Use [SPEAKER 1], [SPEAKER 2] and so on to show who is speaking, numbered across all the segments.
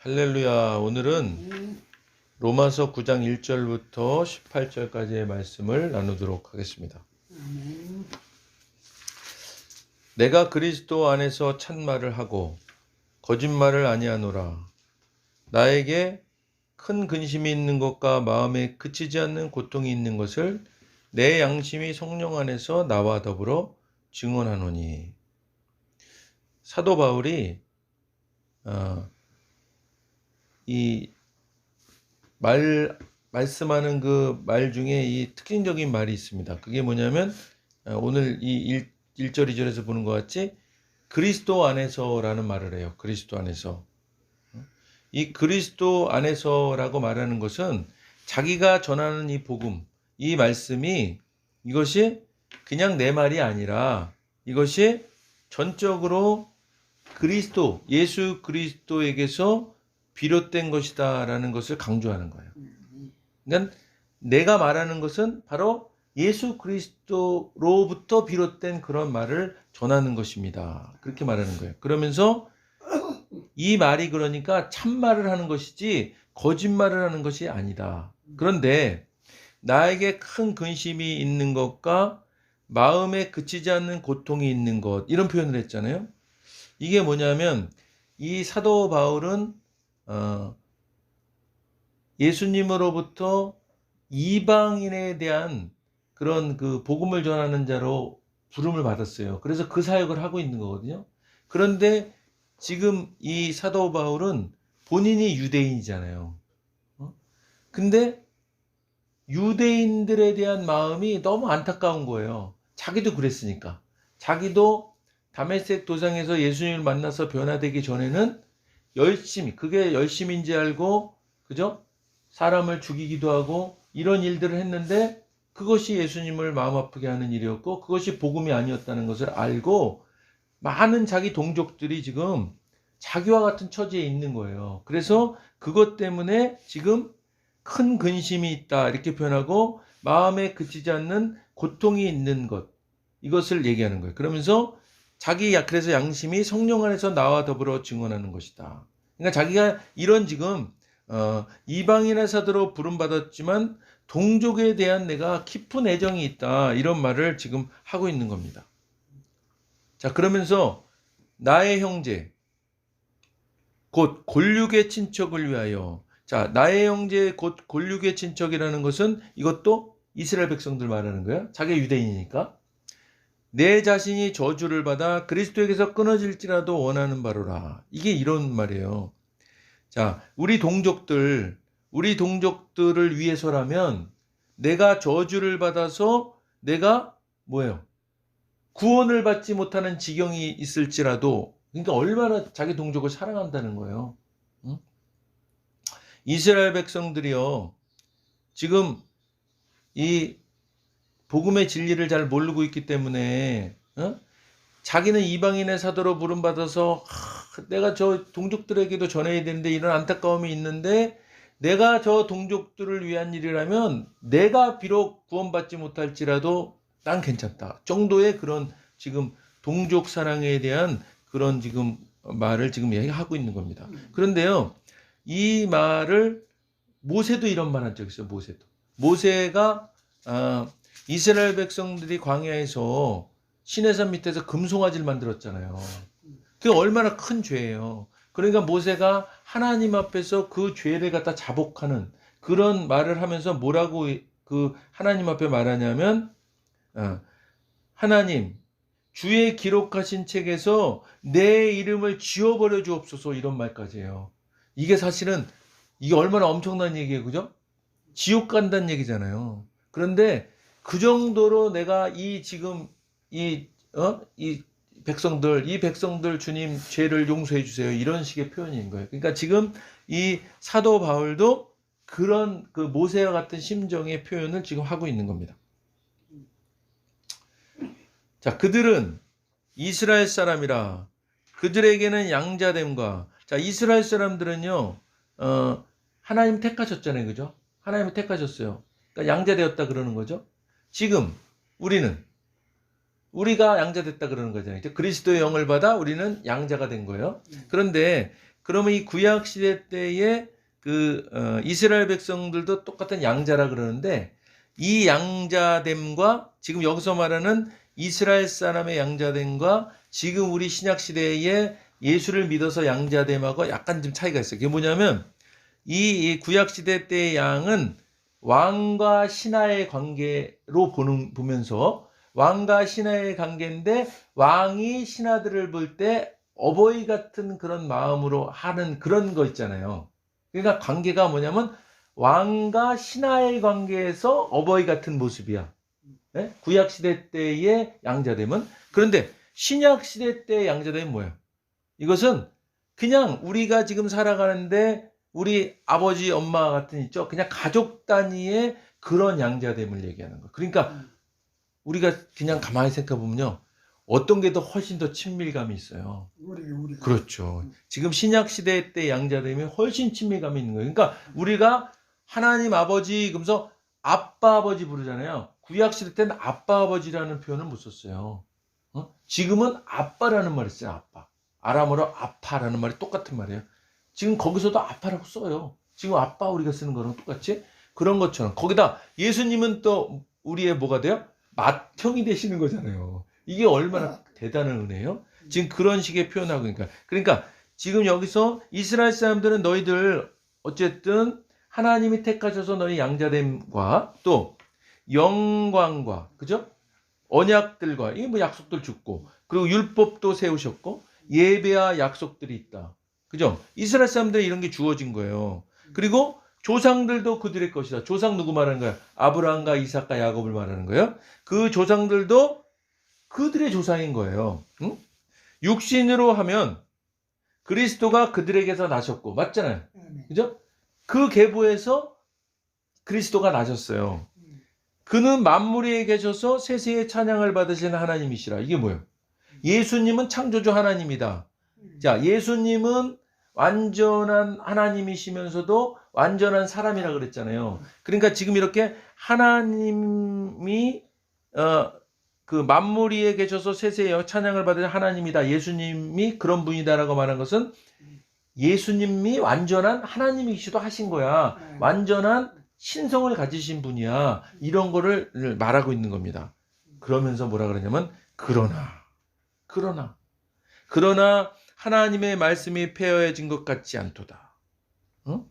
[SPEAKER 1] 할렐루야. 오늘은 로마서 9장 1절부터 18절까지의 말씀을 나누도록 하겠습니다. 내가 그리스도 안에서 참말을 하고 거짓말을 아니하노라. 나에게 큰 근심이 있는 것과 마음에 그치지 않는 고통이 있는 것을 내 양심이 성령 안에서 나와 더불어 증언하노니. 사도 바울이 어, 이 말, 말씀하는 그 말 중에 이 특징적인 말이 있습니다. 그게 뭐냐면, 어, 오늘 이 1, 1절, 2절에서 보는 것 같이 그리스도 안에서라는 말을 해요. 그리스도 안에서. 이 그리스도 안에서라고 말하는 것은 자기가 전하는 이 복음, 이 말씀이 이것이 그냥 내 말이 아니라 이것이 전적으로 그리스도, 예수 그리스도에게서 비롯된 것이다라는 것을 강조하는 거예요. 그러니까 내가 말하는 것은 바로 예수 그리스도로부터 비롯된 그런 말을 전하는 것입니다. 그렇게 말하는 거예요. 그러면서 이 말이 그러니까 참말을 하는 것이지 거짓말을 하는 것이 아니다. 그런데 나에게 큰 근심이 있는 것과 마음에 그치지 않는 고통이 있는 것 이런 표현을 했잖아요. 이게 뭐냐면 이 사도 바울은 어, 예수님으로부터 이방인에 대한 그런 그 복음을 전하는 자로 부름을 받았어요. 그래서 그 사역을 하고 있는 거거든요. 그런데 지금 이 사도 바울은 본인이 유대인이잖아요. 어? 근데 유대인들에 대한 마음이 너무 안타까운 거예요. 자기도 그랬으니까. 자기도 다메섹 도상에서 예수님을 만나서 변화되기 전에는 열심히 그게 열심인지 알고 그죠? 사람을 죽이기도 하고 이런 일들을 했는데 그것이 예수님을 마음 아프게 하는 일이었고 그것이 복음이 아니었다는 것을 알고 많은 자기 동족들이 지금 자기와 같은 처지에 있는 거예요. 그래서 그것 때문에 지금 큰 근심이 있다 이렇게 표현하고 마음에 그치지 않는 고통이 있는 것 이것을 얘기하는 거예요. 그러면서 자기 야- 그래서 양심이 성령 안에서 나와 더불어 증언하는 것이다. 그러니까 자기가 이런 지금 어, 이방인의 사도로 부름 받았지만 동족에 대한 내가 깊은 애정이 있다 이런 말을 지금 하고 있는 겁니다. 자 그러면서 나의 형제 곧 골육의 친척을 위하여 자 나의 형제 곧 골육의 친척이라는 것은 이것도 이스라엘 백성들 말하는 거야. 자기가 유대인이니까. 내 자신이 저주를 받아 그리스도에게서 끊어질지라도 원하는 바로라. 이게 이런 말이에요. 자, 우리 동족들, 우리 동족들을 위해서라면 내가 저주를 받아서 내가 뭐예요? 구원을 받지 못하는 지경이 있을지라도 그러니까 얼마나 자기 동족을 사랑한다는 거예요. 응? 이스라엘 백성들이요. 지금 이 복음의 진리를 잘 모르고 있기 때문에 어? 자기는 이방인의 사도로 부름받아서 하, 내가 저 동족들에게도 전해야 되는데 이런 안타까움이 있는데 내가 저 동족들을 위한 일이라면 내가 비록 구원받지 못할지라도 난 괜찮다 정도의 그런 지금 동족 사랑에 대한 그런 지금 말을 지금 얘기하고 있는 겁니다. 그런데요 이 말을 모세도 이런 말 한 적 있어요. 모세도 모세가 아, 이스라엘 백성들이 광야에서 시내산 밑에서 금송아지를 만들었잖아요. 그게 얼마나 큰 죄예요. 그러니까 모세가 하나님 앞에서 그 죄를 갖다 자복하는 그런 말을 하면서 뭐라고 그 하나님 앞에 말하냐면 어, 하나님 주의 기록하신 책에서 내 이름을 지워버려 주옵소서 이런 말까지 해요. 이게 사실은 이게 얼마나 엄청난 얘기예요, 그죠? 지옥 간다는 얘기잖아요. 그런데 그 정도로 내가 이 지금 이, 어? 이 백성들, 이 백성들 주님 죄를 용서해 주세요. 이런 식의 표현인 거예요. 그러니까 지금 이 사도 바울도 그런 그 모세와 같은 심정의 표현을 지금 하고 있는 겁니다. 자, 그들은 이스라엘 사람이라 그들에게는 양자됨과 자, 이스라엘 사람들은요, 어, 하나님 택하셨잖아요. 그죠? 하나님이 택하셨어요. 그러니까 양자되었다 그러는 거죠. 지금 우리는 우리가 양자됐다 그러는 거잖아요. 그리스도의 영을 받아 우리는 양자가 된 거예요. 그런데 그러면 이 구약 시대 때의 그 어, 이스라엘 백성들도 똑같은 양자라 그러는데 이 양자됨과 지금 여기서 말하는 이스라엘 사람의 양자됨과 지금 우리 신약 시대에 예수를 믿어서 양자됨하고 약간 좀 차이가 있어요. 그게 뭐냐면 이, 이 구약 시대 때의 양은 왕과 신하의 관계로 보는 보면서 왕과 신하의 관계인데 왕이 신하들을 볼 때 어버이 같은 그런 마음으로 하는 그런 거 있잖아요. 그러니까 관계가 뭐냐면 왕과 신하의 관계에서 어버이 같은 모습이야. 예? 구약 시대 때의 양자됨은 그런데 신약 시대 때의 양자됨은 뭐예요? 이것은 그냥 우리가 지금 살아가는데 우리 아버지 엄마 같은 있죠? 그냥 가족 단위의 그런 양자됨을 얘기하는 거. 그러니까 우리가 그냥 가만히 생각해 보면요. 어떤 게 더 훨씬 더 친밀감이 있어요.
[SPEAKER 2] 우리 우리
[SPEAKER 1] 그렇죠. 지금 신약 시대 때 양자됨이 훨씬 친밀감이 있는 거예요. 그러니까 우리가 하나님 아버지 그러면서 아빠 아버지 부르잖아요. 구약 시대 때는 아빠 아버지라는 표현을 못 썼어요. 어? 지금은 아빠라는 말을 써요. 아빠. 아람어로 아파라는 말이 똑같은 말이에요. 지금 거기서도 아빠라고 써요. 지금 아빠 우리가 쓰는 거랑 똑같이 그런 것처럼 거기다 예수님은 또 우리의 뭐가 돼요? 맏형이 되시는 거잖아요. 이게 얼마나 대단한 은혜예요? 지금 그런 식의 표현하고 그러니까 그러니까 지금 여기서 이스라엘 사람들은 너희들 어쨌든 하나님이 택하셔서 너희 양자됨과 또 영광과 그죠? 언약들과 이뭐 약속들 죽고 그리고 율법도 세우셨고 예배와 약속들이 있다. 그죠? 이스라엘 사람들이 이런 게 주어진 거예요. 그리고 조상들도 그들의 것이다. 조상 누구 말하는 거야? 아브라함과 이삭과 야곱을 말하는 거예요. 그 조상들도 그들의 조상인 거예요. 응? 육신으로 하면 그리스도가 그들에게서 나셨고 맞잖아요.
[SPEAKER 2] 아멘.
[SPEAKER 1] 그죠? 그 계보에서 그리스도가 나셨어요. 그는 만물에 계셔서 세세의 찬양을 받으시는 하나님이시라. 이게 뭐예요? 예수님은 창조주 하나님이다. 자, 예수님은 완전한 하나님이시면서도 완전한 사람이라 그랬잖아요. 그러니까 지금 이렇게 하나님이 어, 그 만물 위에 계셔서 세세의 찬양을 받으시는 하나님이다. 예수님이 그런 분이다라고 말한 것은 예수님이 완전한 하나님이시도 하신 거야.
[SPEAKER 2] 네.
[SPEAKER 1] 완전한 신성을 가지신 분이야. 이런 거를 말하고 있는 겁니다. 그러면서 뭐라 그러냐면 그러나 그러나 그러나 하나님의 말씀이 폐허해진 것 같지 않도다. 어?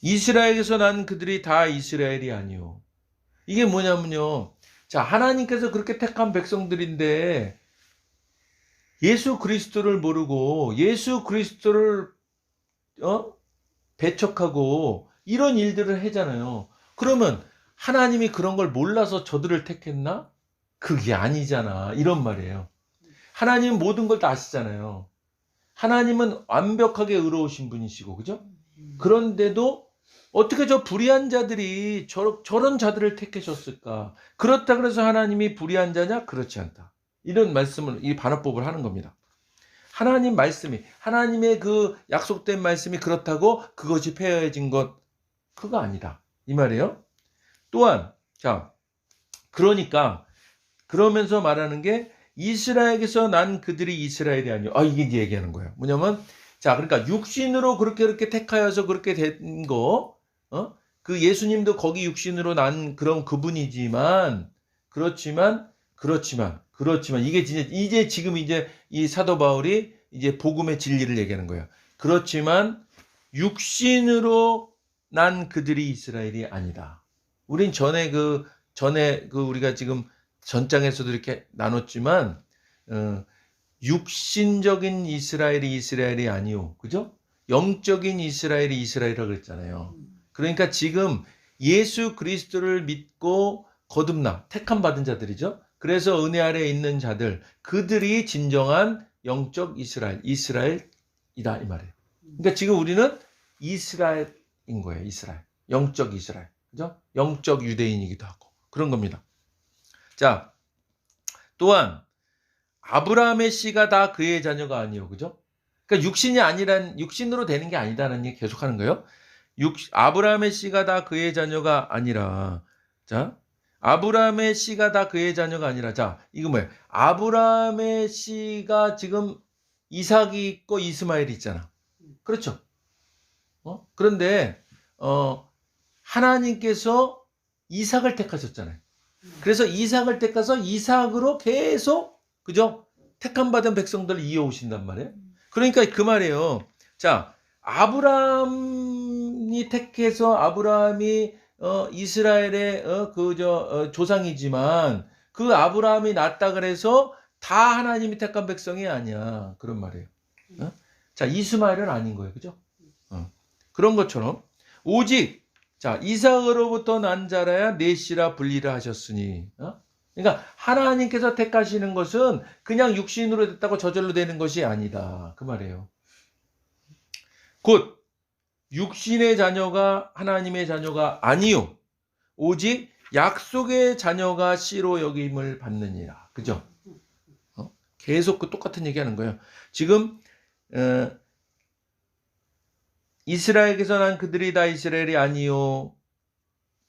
[SPEAKER 1] 이스라엘에서 난 그들이 다 이스라엘이 아니요. 이게 뭐냐면요. 자, 하나님께서 그렇게 택한 백성들인데 예수 그리스도를 모르고 예수 그리스도를 어? 배척하고 이런 일들을 하잖아요. 그러면 하나님이 그런 걸 몰라서 저들을 택했나? 그게 아니잖아. 이런 말이에요. 하나님은 모든 걸 다 아시잖아요. 하나님은 완벽하게 의로우신 분이시고, 그죠? 그런데도 어떻게 저 불의한 자들이 저, 저런 자들을 택하셨을까? 그렇다 그래서 하나님이 불의한 자냐? 그렇지 않다. 이런 말씀을, 이 반어법을 하는 겁니다. 하나님 말씀이, 하나님의 그 약속된 말씀이 그렇다고 그것이 폐허해진 것, 그거 아니다. 이 말이에요. 또한, 자, 그러니까, 그러면서 말하는 게 이스라엘에서 난 그들이 이스라엘이 아니요. 아, 이게 이제 얘기하는 거예요. 뭐냐면, 자, 그러니까 육신으로 그렇게 그렇게 택하여서 그렇게 된 거, 어? 그 예수님도 거기 육신으로 난 그런 그분이지만, 그렇지만, 그렇지만, 그렇지만, 이게 진짜, 이제 지금 이제 이 사도 바울이 이제 복음의 진리를 얘기하는 거예요. 그렇지만, 육신으로 난 그들이 이스라엘이 아니다. 우린 전에 그, 전에 그 우리가 지금 전장에서도 이렇게 나눴지만, 어, 육신적인 이스라엘이 이스라엘이 아니오. 그죠? 영적인 이스라엘이 이스라엘이라고 그랬잖아요. 그러니까 지금 예수 그리스도를 믿고 거듭나 택함 받은 자들이죠. 그래서 은혜 아래에 있는 자들 그들이 진정한 영적 이스라엘 이스라엘이다 이 말이에요. 그러니까 지금 우리는 이스라엘인 거예요. 이스라엘 영적 이스라엘 그죠? 영적 유대인이기도 하고 그런 겁니다. 자 또한 아브라함의 씨가 다 그의 자녀가 아니요. 그죠? 그러니까 육신이 아니란 육신으로 되는 게 아니다는 얘기 계속하는 거예요. 육 아브라함의 씨가 다 그의 자녀가 아니라 자 아브라함의 씨가 다 그의 자녀가 아니라 자 이거 뭐예요? 아브라함의 씨가 지금 이삭이 있고 이스마엘이 있잖아. 그렇죠. 어? 그런데 어 하나님께서 이삭을 택하셨잖아요. 그래서 이삭을 택해서 이삭으로 계속 그죠? 택함 받은 백성들을 이어오신단 말이에요. 그러니까 그 말이에요. 자, 아브라함이 택해서 아브라함이 어, 이스라엘의 어, 그저 어, 조상이지만 그 아브라함이 낳았다 그래서 다 하나님이 택한 백성이 아니야. 그런 말이에요. 어? 자, 이스마엘은 아닌 거예요. 그죠? 어. 그런 것처럼 오직 자, 이삭으로부터 난 자라야 넷이라 분리를 하셨으니. 어? 그러니까 하나님께서 택하시는 것은 그냥 육신으로 됐다고 저절로 되는 것이 아니다. 그 말이에요. 곧 육신의 자녀가 하나님의 자녀가 아니요 오직 약속의 자녀가 씨로 여김을 받느니라. 그죠? 어? 계속 그 똑같은 얘기하는 거예요. 지금 어, 이스라엘에서 난 그들이 다 이스라엘이 아니요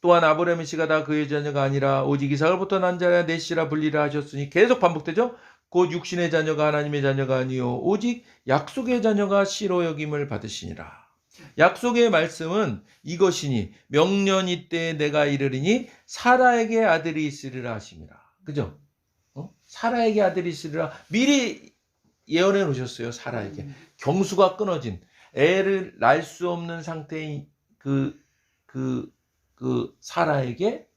[SPEAKER 1] 또한 아브라함의 씨가 다 그의 자녀가 아니라 오직 이삭을부터 난 자라 내 씨라 분리를 하셨으니 계속 반복되죠. 곧 육신의 자녀가 하나님의 자녀가 아니요 오직 약속의 자녀가 씨로 여김을 받으시니라. 약속의 말씀은 이것이니 명년이 때 내가 이르리니 사라에게 아들이 있으리라 하심이라. 그죠? 어? 사라에게 아들이 있으리라 미리 예언해 놓으셨어요. 사라에게 경수가 끊어진 애를 낳을 수 없는 상태인 그 그, 그 사라에게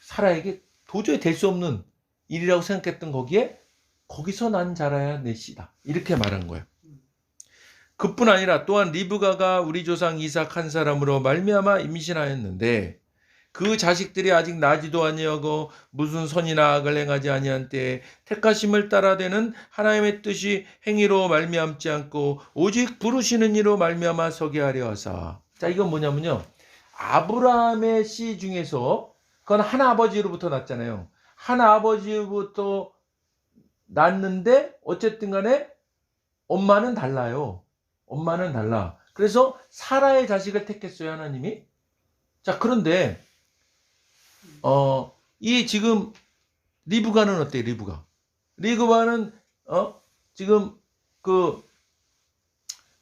[SPEAKER 1] 사라에게 도저히 될 수 없는 일이라고 생각했던 거기에 거기서 난 자라야 내 씨다. 이렇게 말한 거예요. 그뿐 아니라 또한 리브가가 우리 조상 이삭 한 사람으로 말미암아 임신하였는데 그 자식들이 아직 나지도 아니하고 무슨 선이나 악을 행하지 아니한 때에 택하심을 따라 되는 하나님의 뜻이 행위로 말미암지 않고 오직 부르시는 이로 말미암아 서게 하려 하사. 자 이건 뭐냐면요. 아브라함의 씨 중에서 그건 한 아버지로부터 났잖아요. 한 아버지로부터 났는데 어쨌든 간에 엄마는 달라요. 엄마는 달라. 그래서 사라의 자식을 택했어요, 하나님이. 자, 그런데 어, 이 지금 리브가는 어때? 리브가. 리브가는 어, 지금 그,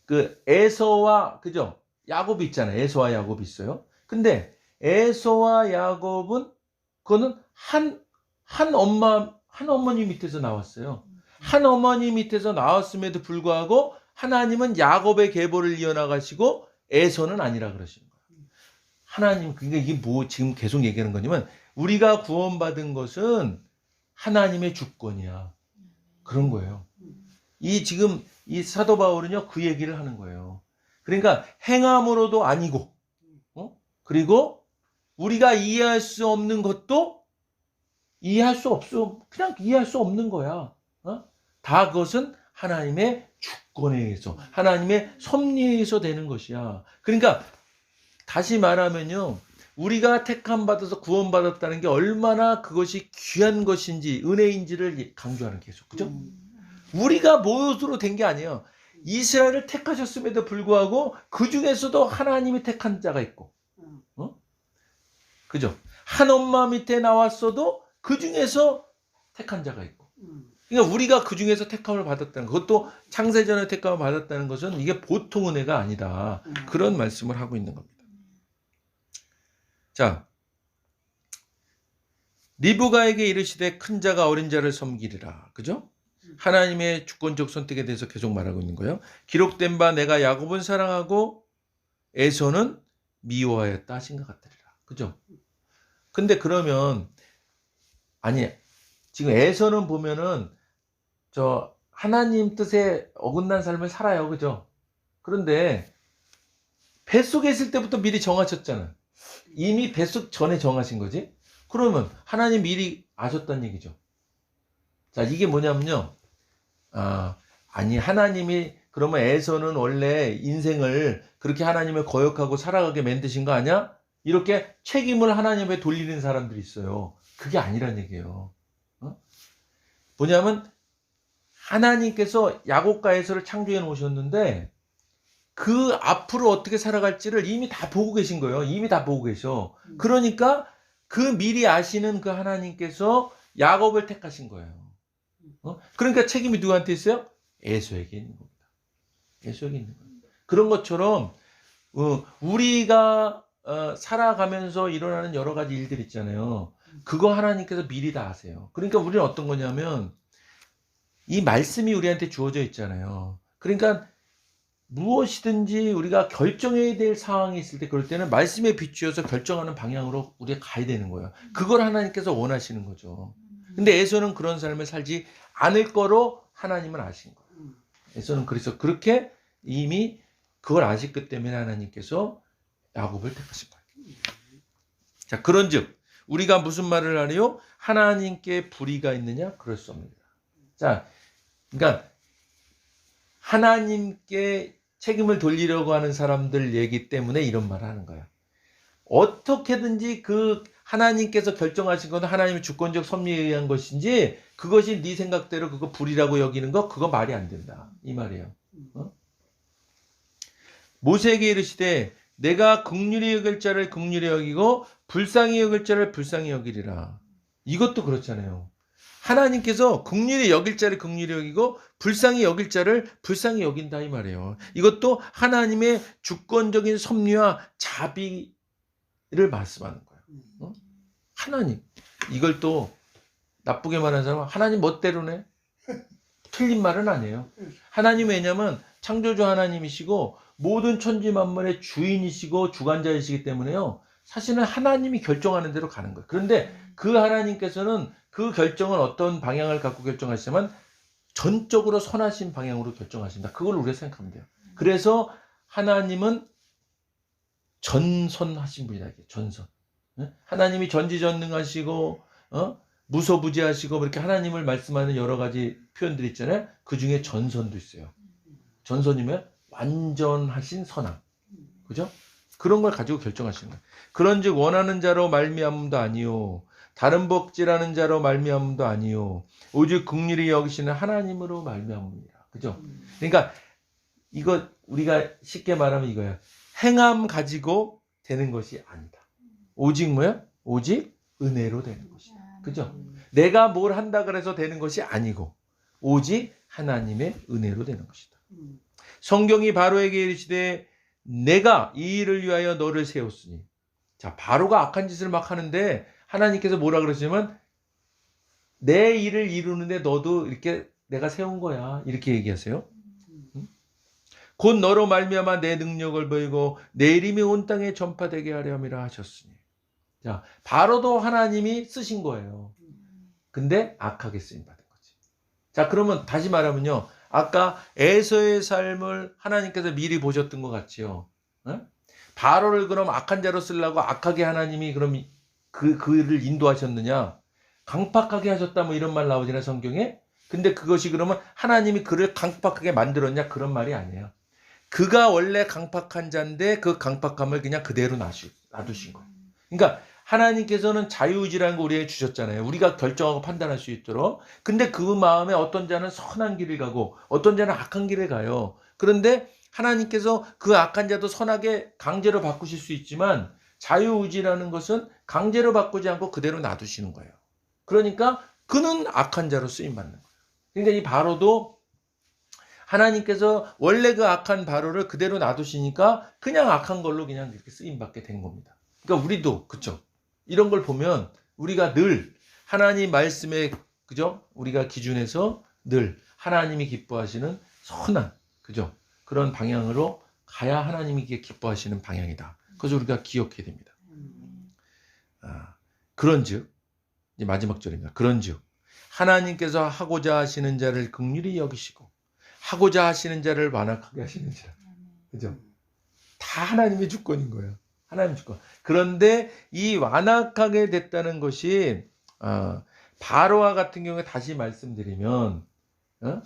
[SPEAKER 1] 그 에서와 그죠? 야곱이 있잖아요. 에서와 야곱이 있어요. 근데 에서와 야곱은 그거는 한, 한 엄마, 한 어머니 밑에서 나왔어요. 한 어머니 밑에서 나왔음에도 불구하고 하나님은 야곱의 계보를 이어나가시고 에서는 아니라 거예요. 하나님, 그러니까 이게 뭐 지금 계속 얘기하는 거냐면 우리가 구원받은 것은 하나님의 주권이야. 그런 거예요. 이 지금 이 사도 바울은요 그 얘기를 하는 거예요. 그러니까 행함으로도 아니고, 어? 그리고 우리가 이해할 수 없는 것도 이해할 수 없어 그냥 이해할 수 없는 거야. 어? 다 그것은 하나님의 주권에 의해서 하나님의 섭리에 의해서 되는 것이야. 그러니까 다시 말하면요. 우리가 택함 받아서 구원 받았다는 게 얼마나 그것이 귀한 것인지 은혜인지를 강조하는 계속. 그죠? 우리가 무엇으로 된 게 아니에요. 이스라엘을 택하셨음에도 불구하고 그 중에서도 하나님이 택한 자가 있고. 어? 그죠? 한 엄마 밑에 나왔어도 그 중에서 택한 자가 있고. 그러니까 우리가 그 중에서 택함을 받았다는 것, 그것도 창세전에 택함을 받았다는 것은 이게 보통 은혜가 아니다. 그런 말씀을 하고 있는 겁니다. 자, 리브가에게 이르시되 큰 자가 어린 자를 섬기리라. 그죠? 하나님의 주권적 선택에 대해서 계속 말하고 있는 거예요. 기록된 바 내가 야곱은 사랑하고 에서는 미워하였다 같으리라. 그죠? 근데 그러면 아니 지금 에서는 보면은 저 하나님 뜻에 어긋난 삶을 살아요. 그죠? 그런데 뱃속에 있을 때부터 미리 정하셨잖아. 이미 뱃속 전에 정하신 거지? 그러면 하나님 미리 아셨다는 얘기죠. 자, 이게 뭐냐면요. 아, 아니, 하나님이 그러면 에서는 원래 인생을 그렇게 하나님을 거역하고 살아가게 만드신 거 아니야? 이렇게 책임을 하나님에 돌리는 사람들이 있어요. 그게 아니란 얘기예요. 어? 뭐냐면 하나님께서 야곱과 에서를 창조해 놓으셨는데 그 앞으로 어떻게 살아갈지를 이미 다 보고 계신 거예요. 이미 다 보고 계셔. 그러니까 그 미리 아시는 그 하나님께서 야곱을 택하신 거예요. 어? 그러니까 책임이 누구한테 있어요? 에서에게 있는 겁니다. 에서에게 있는 거예요. 그런 것처럼 어, 우리가 어, 살아가면서 일어나는 여러 가지 일들 있잖아요. 그거 하나님께서 미리 다 아세요. 그러니까 우리는 어떤 거냐면 이 말씀이 우리한테 주어져 있잖아요. 그러니까 무엇이든지 우리가 결정해야 될 상황이 있을 때 그럴 때는 말씀에 비추어서 결정하는 방향으로 우리가 가야 되는 거예요. 그걸 하나님께서 원하시는 거죠. 근데 에서는 그런 삶을 살지 않을 거로 하나님은 아신 거예요. 에서는 그래서 그렇게 이미 그걸 아셨기 때문에 하나님께서 야곱을 택하신 거예요. 자, 그런즉 우리가 무슨 말을 하래요? 하나님께 불의가 있느냐? 그럴 수 없습니다. 자, 그러니까 하나님께 책임을 돌리려고 하는 사람들 얘기 때문에 이런 말을 하는 거예요. 어떻게든지 그 하나님께서 결정하신 건 하나님의 주권적 섭리에 의한 것인지 그것이 네 생각대로 그거 불이라고 여기는 거 그거 말이 안 된다 이 말이에요. 어? 모세에게 이르시되 내가 극률이 여길 자를 극률이 여기고 불쌍히 여길 자를 불쌍히 여기리라. 이것도 그렇잖아요. 하나님께서 극률이 여길 자를 극률이 여기고 불쌍히 여길 자를 불쌍히 여긴다 이 말이에요. 이것도 하나님의 주권적인 섭리와 자비를 말씀하는 거예요. 어? 하나님 이걸 또 나쁘게 말하는 사람은 하나님 멋대로네. 틀린 말은 아니에요. 하나님 왜냐면 창조주 하나님이시고 모든 천지 만물의 주인이시고 주관자이시기 때문에요. 사실은 하나님이 결정하는 대로 가는 거예요. 그런데 그 하나님께서는 그 결정은 어떤 방향을 갖고 결정하시지만 전적으로 선하신 방향으로 결정하신다. 그걸 우리가 생각하면 돼요. 그래서 하나님은 전선하신 분이다. 전선. 예? 하나님이 전지전능하시고 어? 무소부지하시고 그렇게 하나님을 말씀하는 여러 가지 표현들이 있잖아요. 그 중에 전선도 있어요. 전선이면 완전하신 선함. 그죠? 그런 걸 가지고 결정하시는 거예요. 그런즉 원하는 자로 말미암음도 아니요 다른 복지라는 자로 말미암음도 아니요 오직 국률이 여기시는 하나님으로 말미암음이라. 그죠? 그러니까 이거 우리가 쉽게 말하면 이거야. 행함 가지고 되는 것이 아니다. 오직 뭐야? 오직 은혜로 되는 것이다. 그죠? 내가 뭘 한다 그래서 되는 것이 아니고 오직 하나님의 은혜로 되는 것이다. 성경이 바로에게 이르시되 내가 이 일을 위하여 너를 세웠으니 자 바로가 악한 짓을 막 하는데 하나님께서 뭐라 그러시냐면 내 일을 이루는데 너도 이렇게 내가 세운 거야 이렇게 얘기하세요. 응? 곧 너로 말미암아 내 능력을 보이고 내 이름이 온 땅에 전파되게 하려 함이라 하셨으니 자 바로도 하나님이 쓰신 거예요. 근데 악하게 쓰임 받은 거지. 자 그러면 다시 말하면요. 아까 에서의 삶을 하나님께서 미리 보셨던 것 같지요. 어? 바로를 그럼 악한 자로 쓰려고 악하게 하나님이 그럼 그 그를 인도하셨느냐? 강팍하게 하셨다 뭐 이런 말 나오잖아요 성경에. 근데 그것이 그러면 하나님이 그를 강팍하게 만들었냐 그런 말이 아니에요. 그가 원래 강팍한 자인데 그 강팍함을 그냥 그대로 놔주, 놔두신 거예요. 그러니까 하나님께서는 자유의지라는 거 우리에게 주셨잖아요. 우리가 결정하고 판단할 수 있도록. 근데 그 마음에 어떤 자는 선한 길을 가고 어떤 자는 악한 길을 가요. 그런데 하나님께서 그 악한 자도 선하게 강제로 바꾸실 수 있지만 자유의지라는 것은 강제로 바꾸지 않고 그대로 놔두시는 거예요. 그러니까 그는 악한 자로 쓰임 받는 거예요. 그러니까 이 바로도 하나님께서 원래 그 악한 바로를 그대로 놔두시니까 그냥 악한 걸로 그냥 이렇게 쓰임 받게 된 겁니다. 그러니까 우리도 그쵸? 이런 걸 보면 우리가 늘 하나님 말씀에 그죠? 우리가 기준에서 늘 하나님이 기뻐하시는 선한 그죠? 그런 방향으로 가야 하나님이 기뻐하시는 방향이다. 그래서 우리가 기억해야 됩니다. 아, 그런즉 이제 마지막 절입니다. 그런즉 하나님께서 하고자 하시는 자를 극률히 여기시고 하고자 하시는 자를 완악하게 하시는 자. 그죠? 다 하나님의 주권인 거예요. 하나님 주권. 그런데 이 완악하게 됐다는 것이 어, 바로와 같은 경우에 다시 말씀드리면 어?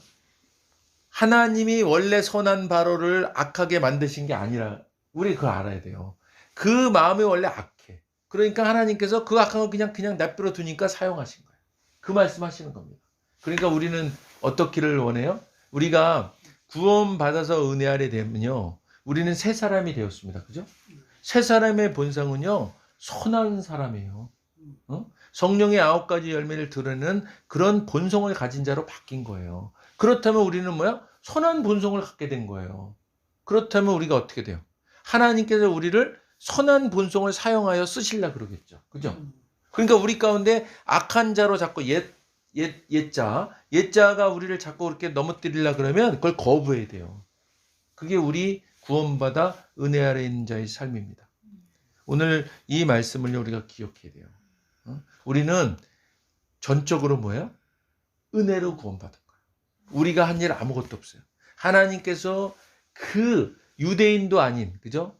[SPEAKER 1] 하나님이 원래 선한 바로를 악하게 만드신 게 아니라 우리 그거 알아야 돼요. 그 마음이 원래 악해. 그러니까 하나님께서 그 악한 걸 그냥 그냥 내버려 두니까 사용하신 거예요. 그 말씀하시는 겁니다. 그러니까 우리는 어떻기를 원해요? 우리가 구원 받아서 은혜 아래 되면요. 우리는 새 사람이 되었습니다. 그죠? 새 사람의 본성은요, 선한 사람이에요. 어? 성령의 아홉 가지 열매를 드러내는 그런 본성을 가진 자로 바뀐 거예요. 그렇다면 우리는 뭐야? 선한 본성을 갖게 된 거예요. 그렇다면 우리가 어떻게 돼요? 하나님께서 우리를 선한 본성을 사용하여 쓰실라 그러겠죠. 그죠? 그러니까 우리 가운데 악한 자로 자꾸 옛, 옛, 옛자, 옛자가 우리를 자꾸 그렇게 넘어뜨리려 그러면 그걸 거부해야 돼요. 그게 우리 구원받아 은혜 아래 있는 자의 삶입니다. 오늘 이 말씀을 우리가 기억해야 돼요. 어? 우리는 전적으로 뭐야? 은혜로 구원받은 거예요. 우리가 한 일 아무것도 없어요. 하나님께서 그 유대인도 아닌, 그죠?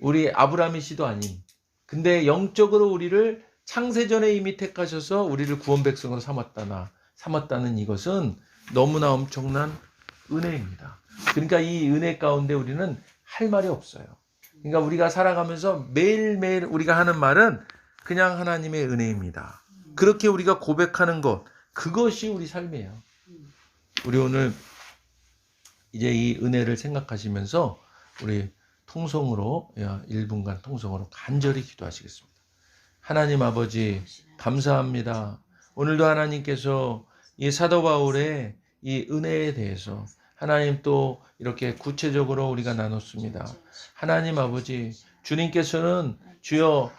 [SPEAKER 1] 어? 우리 아브라함이 씨도 아닌, 근데 영적으로 우리를 창세전에 이미 택하셔서 우리를 구원 백성으로 삼았다나, 삼았다는 이것은 너무나 엄청난 은혜입니다. 그러니까 이 은혜 가운데 우리는 할 말이 없어요. 그러니까 우리가 살아가면서 매일매일 우리가 하는 말은 그냥 하나님의 은혜입니다. 그렇게 우리가 고백하는 것, 그것이 우리 삶이에요. 우리 오늘 이제 이 은혜를 생각하시면서 우리 통성으로, 야, 1분간 통성으로 간절히 기도하시겠습니다. 하나님 아버지, 감사합니다. 오늘도 하나님께서 이 사도 바울의 이 은혜에 대해서 하나님 또 이렇게 구체적으로 우리가 나눴습니다. 하나님 아버지, 주님께서는 주여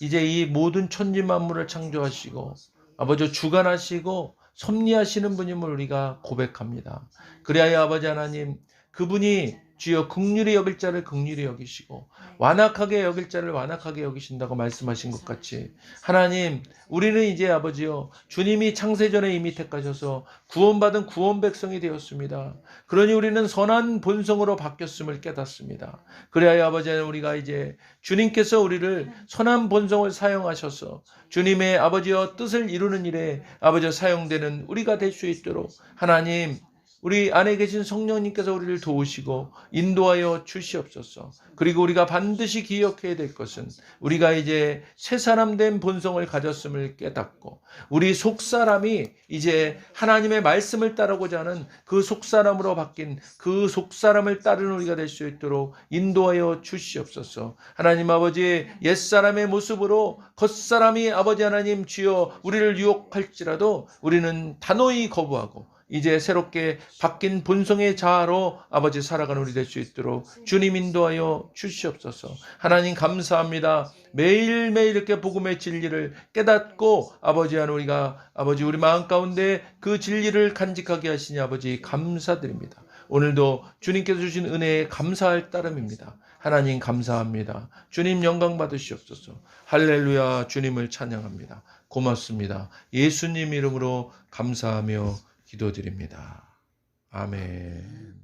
[SPEAKER 1] 이제 이 모든 천지 만물을 창조하시고 아버지 주관하시고 섭리하시는 분임을 우리가 고백합니다. 그리하여 아버지 하나님 그분이 주여 극률이 여길 자를 극률이 여기시고 완악하게 여길 자를 완악하게 여기신다고 말씀하신 것 같이 하나님 우리는 이제 아버지요 주님이 창세전에 이미 택하셔서 구원받은 구원 백성이 되었습니다. 그러니 우리는 선한 본성으로 바뀌었음을 깨닫습니다. 그래야 아버지 하나님 우리가 이제 주님께서 우리를 선한 본성을 사용하셔서 주님의 아버지여 뜻을 이루는 일에 아버지 사용되는 우리가 될 수 있도록 하나님 우리 안에 계신 성령님께서 우리를 도우시고 인도하여 주시옵소서. 그리고 우리가 반드시 기억해야 될 것은 우리가 이제 새 사람 된 본성을 가졌음을 깨닫고 우리 속 사람이 이제 하나님의 말씀을 따르고자 하는 그 속 사람으로 바뀐 그 속 사람을 따르는 우리가 될 수 있도록 인도하여 주시옵소서. 하나님 아버지 옛 사람의 모습으로 겉 사람이 아버지 하나님 주여 우리를 유혹할지라도 우리는 단호히 거부하고 이제 새롭게 바뀐 본성의 자아로 아버지 살아가는 우리 될 수 있도록 주님 인도하여 주시옵소서. 하나님 감사합니다. 매일매일 이렇게 복음의 진리를 깨닫고 아버지 한 우리가 아버지 우리 마음 가운데 그 진리를 간직하게 하시니 아버지 감사드립니다. 오늘도 주님께서 주신 은혜에 감사할 따름입니다. 하나님 감사합니다. 주님 영광 받으시옵소서. 할렐루야 주님을 찬양합니다. 고맙습니다. 예수님 이름으로 감사하며 기도드립니다. 아멘.